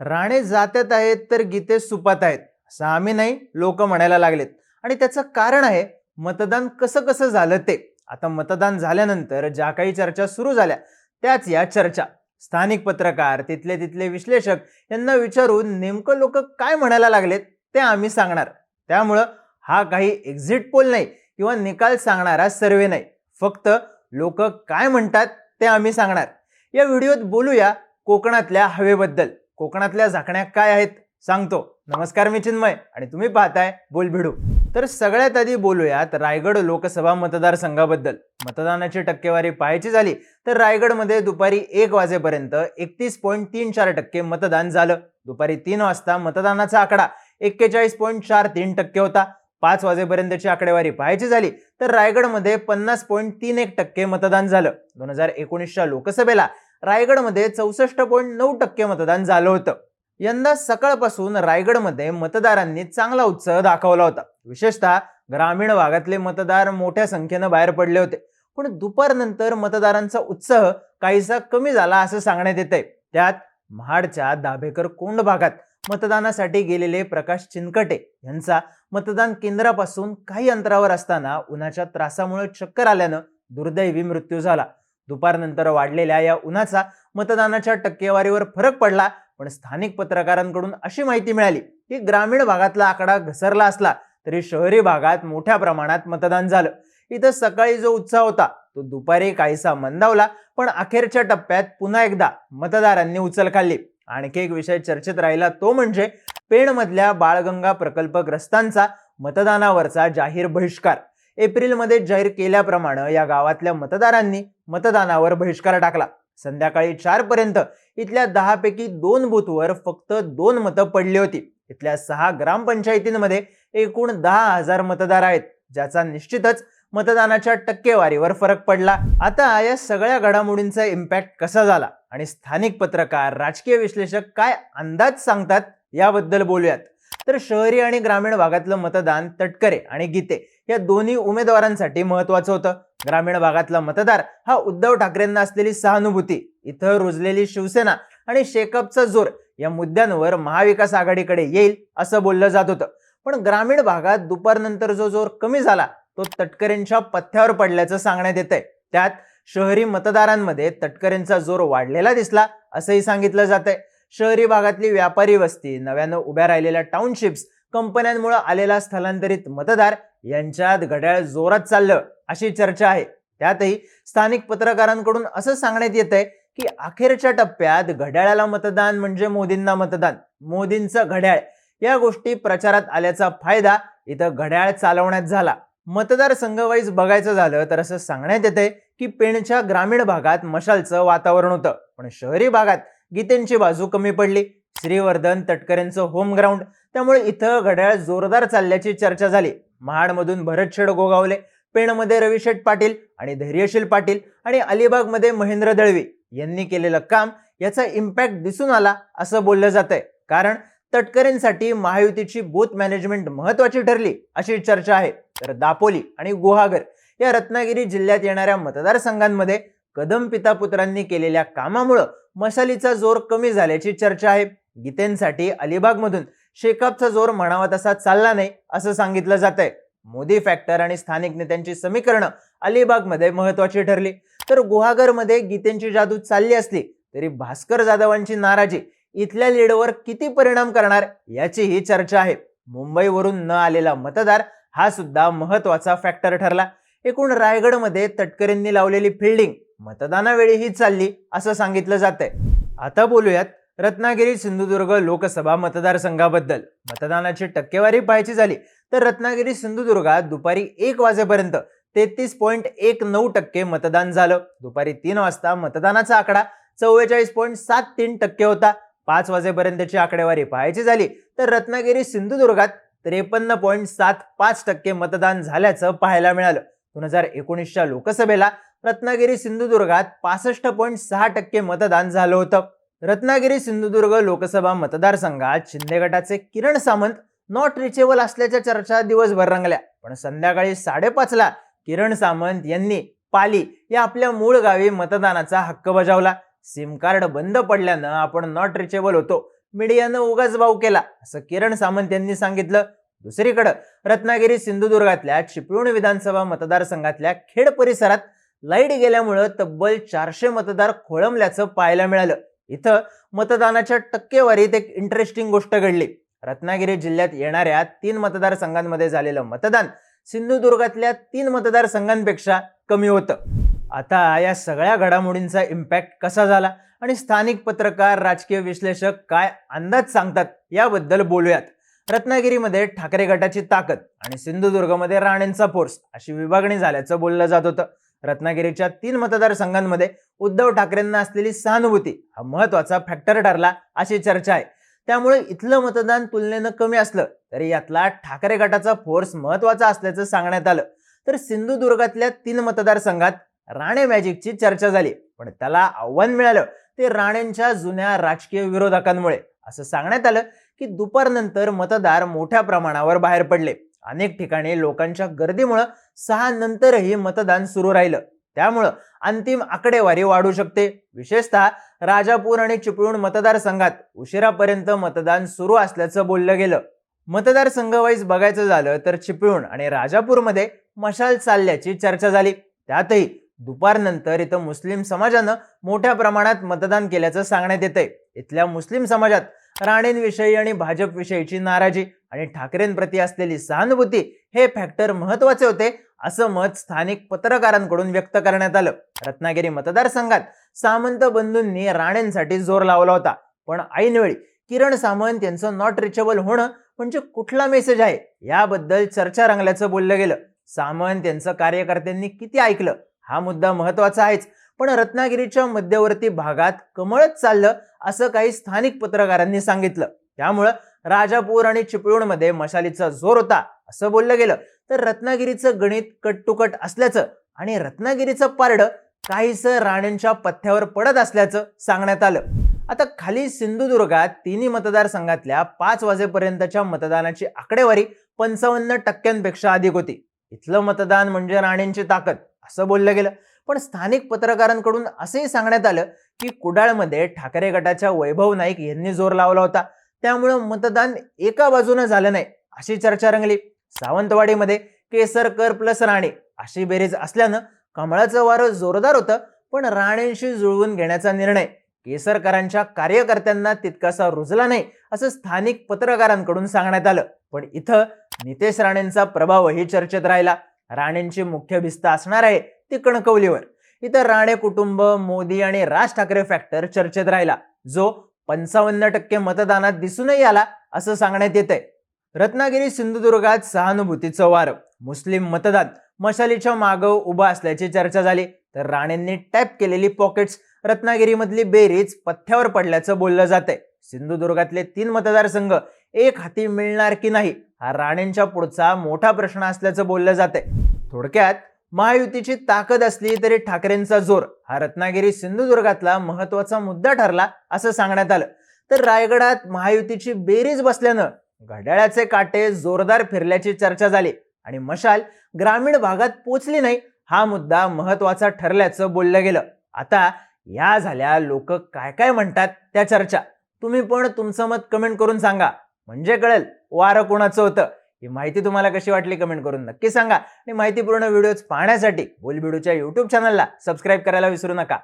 राणे जात्यात आहेत तर गीते सुपात आहेत. असं आम्ही नाही लोक म्हणायला लागलेत. आणि त्याचं कारण आहे मतदान कसं कसं झालं ते. आता मतदान झाल्यानंतर ज्या काही चर्चा सुरू झाल्या त्याच या चर्चा. स्थानिक पत्रकार तिथले तिथले विश्लेषक यांना विचारून नेमकं लोक काय म्हणायला लागलेत ते आम्ही सांगणार. त्यामुळं हा काही एक्झिट पोल नाही किंवा निकाल सांगणारा सर्वे नाही. फक्त लोक काय म्हणतात ते आम्ही सांगणार. या व्हिडिओत बोलूया कोकणातल्या हवेबद्दल. कोकणातल्या झाकण्या काय आहेत सांगतो. नमस्कार मी चिन्मय आणि तुम्ही पाहताय बोलभिडू. तर सगळ्यात आधी बोलूयात रायगड लोकसभा मतदारसंघाबद्दल. मतदानाची टक्केवारी पाहायची झाली तर रायगडमध्ये दुपारी एक वाजेपर्यंत एकतीस पॉईंट तीन चार टक्के मतदान झालं. दुपारी तीन वाजता मतदानाचा आकडा एक्केचाळीस पॉईंट चार तीन टक्के होता. पाच वाजेपर्यंतची आकडेवारी पाहायची झाली तर रायगडमध्ये पन्नास पॉईंट तीन एक टक्के मतदान झालं. दोन हजार एकोणीसच्या लोकसभेला रायगडमध्ये चौसष्ट पॉईंट नऊ टक्के मतदान झालं होतं. यंदा सकाळपासून रायगडमध्ये मतदारांनी चांगला उत्साह दाखवला होता. विशेषतः ग्रामीण भागातले मतदार मोठ्या संख्येनं बाहेर पडले होते. पण दुपारनंतर मतदारांचा उत्साह काहीसा कमी झाला असं सांगण्यात येत आहे त्यात महाडच्या दाभेकर कोंड भागात मतदानासाठी गेलेले प्रकाश चिनकटे यांचा मतदान केंद्रापासून काही अंतरावर असताना उन्हाच्या त्रासामुळे चक्कर आल्यानं दुर्दैवी मृत्यू झाला. दुपारनंतर वाढलेल्या या उन्हाचा मतदानाच्या टक्केवारीवर फरक पडला पण स्थानिक पत्रकारांकडून अशी माहिती मिळाली की ग्रामीण भागातला आकडा घसरला असला तरी शहरी भागात मोठ्या प्रमाणात मतदान झालं. इथं सकाळी जो उत्साह होता तो दुपारी काहीसा मंदावला पण अखेरच्या टप्प्यात पुन्हा एकदा मतदारांनी उचल खाल्ली. आणखी एक विषय चर्चेत राहिला तो म्हणजे पेणमधल्या बाळगंगा प्रकल्पग्रस्तांचा मतदानावरचा जाहीर बहिष्कार. एप्रिलमध्ये जाहीर केल्याप्रमाणे या गावातल्या मतदारांनी मतदानावर बहिष्कार टाकला. संध्याकाळी चार पर्यंत इथल्या दहापैकी दोन बूथवर फक्त दोन मतं पडली होती. इथल्या सहा ग्रामपंचायतींमध्ये एकूण दहा हजार मतदार आहेत. ज्याचा निश्चितच मतदानाच्या टक्केवारीवर फरक पडला. आता या सगळ्या घडामोडींचा इम्पॅक्ट कसा झाला? आणि स्थानिक पत्रकार राजकीय विश्लेषक काय अंदाज सांगतात याबद्दल बोलूयात. तर शहरी आणि ग्रामीण भागातलं मतदान तटकरे आणि गीते या दोन्ही उमेदवारांसाठी महत्वाचं होतं. ग्रामीण भागातला मतदार हा उद्धव ठाकरेंना असलेली सहानुभूती इथं रुजलेली शिवसेना आणि शेकअपचा जोर या मुद्द्यांवर महाविकास आघाडीकडे येईल असं बोललं जात होतं. पण ग्रामीण भागात दुपारनंतर जो जोर कमी झाला तो तटकरेंच्या पथ्यावर पडल्याचं सांगण्यात येत आहे त्यात शहरी मतदारांमध्ये तटकरेंचा जोर वाढलेला दिसला असंही सांगितलं जात आहे शहरी भागातली व्यापारी वस्ती नव्यानं उभ्या राहिलेल्या टाउनशिप्स कंपन्यांमुळे आलेला स्थलांतरित मतदार यांच्यात घड्याळ जोरात चाललं अशी चर्चा आहे. त्यातही स्थानिक पत्रकारांकडून असं सांगण्यात येत आहे की अखेरच्या टप्प्यात घड्याळाला मतदान म्हणजे मोदींना मतदान मोदींचं घड्याळ. या गोष्टी प्रचारात आल्याचा फायदा इथं घड्याळ चालवण्यात झाला. मतदार संघवाईज बघायचं झालं तर असं सांगण्यात येतंय की पेणच्या ग्रामीण भागात मशालचं वातावरण होतं. पण शहरी भागात गीतेंची बाजू कमी पडली. श्रीवर्धन तटकरेंचं होम ग्राउंड. त्यामुळे इथं घड्याळ जोरदार चालल्याची चर्चा झाली. महाडमधून भरत शेड गोगावले पेणमध्ये रविशेठ पाटील आणि धैर्यशील पाटील आणि अलिबागमध्ये महेंद्र दळवी यांनी केलेलं काम याचा इम्पॅक्ट दिसून आला असं बोललं जात आहे कारण तटकरेंसाठी महायुतीची बूथ मॅनेजमेंट महत्वाची ठरली अशी चर्चा आहे. तर दापोली आणि गुहागर या रत्नागिरी जिल्ह्यात येणाऱ्या मतदारसंघांमध्ये कदम पिता पुत्रांनी केलेल्या कामामुळं मशालीचा जोर कमी झाल्याची चर्चा आहे. गीतेंसाठी अलिबागमधून शेकापचा जोर म्हणावा तसा चालला नाही असं सांगितलं जात आहे मोदी फॅक्टर आणि स्थानिक नेत्यांची समीकरणं अलिबागमध्ये महत्वाची ठरली. तर गुहागरमध्ये गीतेंची जादू चालली असली तरी भास्कर जाधवांची नाराजी इथल्या लीडवर किती परिणाम करणार याचीही चर्चा आहे. मुंबईवरून न आलेला मतदार हा सुद्धा महत्त्वाचा फॅक्टर ठरला. एकूण रायगडमध्ये तटकरेंनी लावलेली फिल्डिंग मतदानावेळीही चालली असं सांगितलं जात आहे आता बोलूयात रत्नागिरी सिंधुदुर्ग लोकसभा मतदारसंघाबद्दल. मतदानाची टक्केवारी पाहायची झाली तर रत्नागिरी सिंधुदुर्गात दुपारी एक वाजेपर्यंत तेहतीस पॉईंट एक नऊ टक्के मतदान झालं. दुपारी तीन वाजता मतदानाचा आकडा चव्वेचाळीस पॉईंट सात तीन टक्के होता. पाच वाजेपर्यंतची आकडेवारी पाहायची झाली तर रत्नागिरी सिंधुदुर्गात त्रेपन्न पॉईंट सात पाच टक्के मतदान झाल्याचं पाहायला मिळालं. दोन हजार एकोणीसच्या लोकसभेला रत्नागिरी सिंधुदुर्गात पासष्ट पॉईंट सहा टक्के मतदान झालं होतं. रत्नागिरी सिंधुदुर्ग लोकसभा मतदारसंघात शिंदे गटाचे किरण सामंत नॉट रिचेबल असल्याच्या चर्चा दिवसभर रंगल्या. पण संध्याकाळी साडेपाचला किरण सामंत यांनी पाली या आपल्या मूळ गावी मतदानाचा हक्क बजावला. सिम कार्ड बंद पडल्यानं आपण नॉट रिचेबल होतो. मीडियानं उगाच भाव केला असं किरण सामंत यांनी सांगितलं. दुसरीकडं रत्नागिरी सिंधुदुर्गातल्या चिपळूण विधानसभा मतदारसंघातल्या खेड परिसरात लाइट गेल्यामुळं तब्बल चारशे मतदार खोळंबल्याचं पाहायला मिळालं. इथं मतदानाच्या टक्केवारीत एक इंटरेस्टिंग गोष्ट घडली. रत्नागिरी जिल्ह्यात येणाऱ्या तीन मतदारसंघांमध्ये झालेलं मतदान सिंधुदुर्गातल्या तीन मतदारसंघांपेक्षा कमी होतं. आता या सगळ्या घडामोडींचा इम्पॅक्ट कसा झाला आणि स्थानिक पत्रकार राजकीय विश्लेषक काय अंदाज सांगतात याबद्दल बोलूयात. रत्नागिरीमध्ये ठाकरे गटाची ताकद आणि सिंधुदुर्गमध्ये राणेंचा फोर्स अशी विभागणी झाल्याचं बोललं जात होतं. रत्नागिरीच्या तीन मतदारसंघांमध्ये उद्धव ठाकरेंना असलेली सहानुभूती हा महत्त्वाचा फॅक्टर ठरला अशी चर्चा आहे. त्यामुळे इथलं मतदान तुलनेनं कमी असलं तरी यातला ठाकरे गटाचा फोर्स महत्त्वाचा असल्याचं सांगण्यात आलं. तर सिंधुदुर्गातल्या तीन मतदारसंघात राणे मॅजिकची चर्चा झाली. पण त्याला आव्हान मिळालं ते राणेंच्या जुन्या राजकीय विरोधकांमुळे. असं सांगण्यात आलं की दुपारनंतर मतदार मोठ्या प्रमाणावर बाहेर पडले. अनेक ठिकाणी लोकांच्या गर्दीमुळं सहा नंतरही मतदान सुरू राहिलं. त्यामुळं अंतिम आकडेवारी वाढू शकते. विशेषतः राजापूर आणि चिपळूण मतदारसंघात उशिरापर्यंत मतदान सुरू असल्याचं बोललं गेलं. मतदारसंघवाईज बघायचं झालं तर चिपळूण आणि राजापूरमध्ये मशाल चालल्याची चर्चा झाली. त्यातही दुपारनंतर इथं मुस्लिम समाजानं मोठ्या प्रमाणात मतदान केल्याचं सांगण्यात येतंय. इथल्या मुस्लिम समाजात राणेंविषयी आणि भाजपविषयीची नाराजी आणि ठाकरेंप्रती असलेली सहानुभूती हे फॅक्टर महत्त्वाचे होते असं मत स्थानिक पत्रकारांकडून व्यक्त करण्यात आलं. रत्नागिरी मतदारसंघात सामंत बंधूंनी राणेंसाठी जोर लावला होता. पण ऐनवेळी किरण सामंत यांचं नॉट रिचेबल होणं म्हणजे कुठला मेसेज आहे? याबद्दल चर्चा रंगल्याचं बोललं गेलं. सामंत यांचं कार्यकर्त्यांनी किती ऐकलं? हा मुद्दा महत्त्वाचा आहेच. पण रत्नागिरीच्या मध्यवर्ती भागात कमळच चाललं असं काही स्थानिक पत्रकारांनी सांगितलं. त्यामुळं राजापूर आणि चिपळूणमध्ये मशालीचा जोर होता असं बोललं गेलं. तर रत्नागिरीचं गणित कट टू कट असल्याचं आणि रत्नागिरीचं पारडं काहीसं राणेंच्या पथ्यावर पडत असल्याचं सांगण्यात आलं. आता खाली सिंधुदुर्गात तिन्ही मतदारसंघातल्या पाच वाजेपर्यंतच्या मतदानाची आकडेवारी पंचावन्न टक्क्यांपेक्षा अधिक होती. इथलं मतदान म्हणजे राणेंची ताकद असं बोललं गेलं. पण स्थानिक पत्रकारांकडून असंही सांगण्यात आलं की कुडाळमध्ये ठाकरे गटाच्या वैभव नाईक यांनी जोर लावला होता. त्यामुळं मतदान एका बाजूनं झालं नाही अशी चर्चा रंगली. सावंतवाडीमध्ये केसरकर प्लस राणे अशी बेरीज असल्यानं कमळाचं वारं जोरदार होतं पण राणेंशी जुळवून घेण्याचा निर्णय केसरकरांच्या कार्यकर्त्यांना तितकासा रुजला नाही असं स्थानिक पत्रकारांकडून सांगण्यात आलं. पण इथं नितेश राणेंचा प्रभावही चर्चेत राहिला. राणेंची मुख्य भिस्त असणार आहे ती कणकवलीवर. इथं राणे कुटुंब मोदी आणि राज ठाकरे फॅक्टर चर्चेत राहिला जो पंचावन्न टक्के मतदानात दिसूनही आला असं सांगण्यात येत आहे रत्नागिरी सिंधुदुर्गात सहानुभूतीचं वार. मुस्लिम मतदान. मशालीच्या मागं उभा असल्याची चर्चा झाली. तर राणेंनी टॅप केलेली पॉकेट्स. रत्नागिरीमधली बेरीज पथ्यावर पडल्याचं बोललं जातंय. सिंधुदुर्गातले तीन मतदारसंघ एक हाती मिळणार की नाही हा राणेंच्या पुढचा मोठा प्रश्न असल्याचं बोललं जातंय. थोडक्यात महायुतीची ताकद असली तरी ठाकरेंचा जोर हा रत्नागिरी सिंधुदुर्गातला महत्त्वाचा मुद्दा ठरला असं सांगण्यात आलं. तर रायगडात महायुतीची बेरीज बसल्यानं घड्याळाचे काटे जोरदार फिरल्याची चर्चा झाली आणि मशाल ग्रामीण भागात पोचली नाही हा मुद्दा महत्त्वाचा ठरल्याचं बोललं गेलं. आता या झाल्या लोक काय काय म्हणतात त्या चर्चा. तुम्ही पण तुमचं मत कमेंट करून सांगा. म्हणजे कळेल वारं कोणाचं होतं. ही माहिती तुम्हाला कशी वाटली कमेंट करून नक्की सांगा. आणि माहितीपूर्ण व्हिडिओज पाहण्यासाठी बोलबिडूच्या युट्यूब चॅनलला सबस्क्राईब करायला विसरू नका.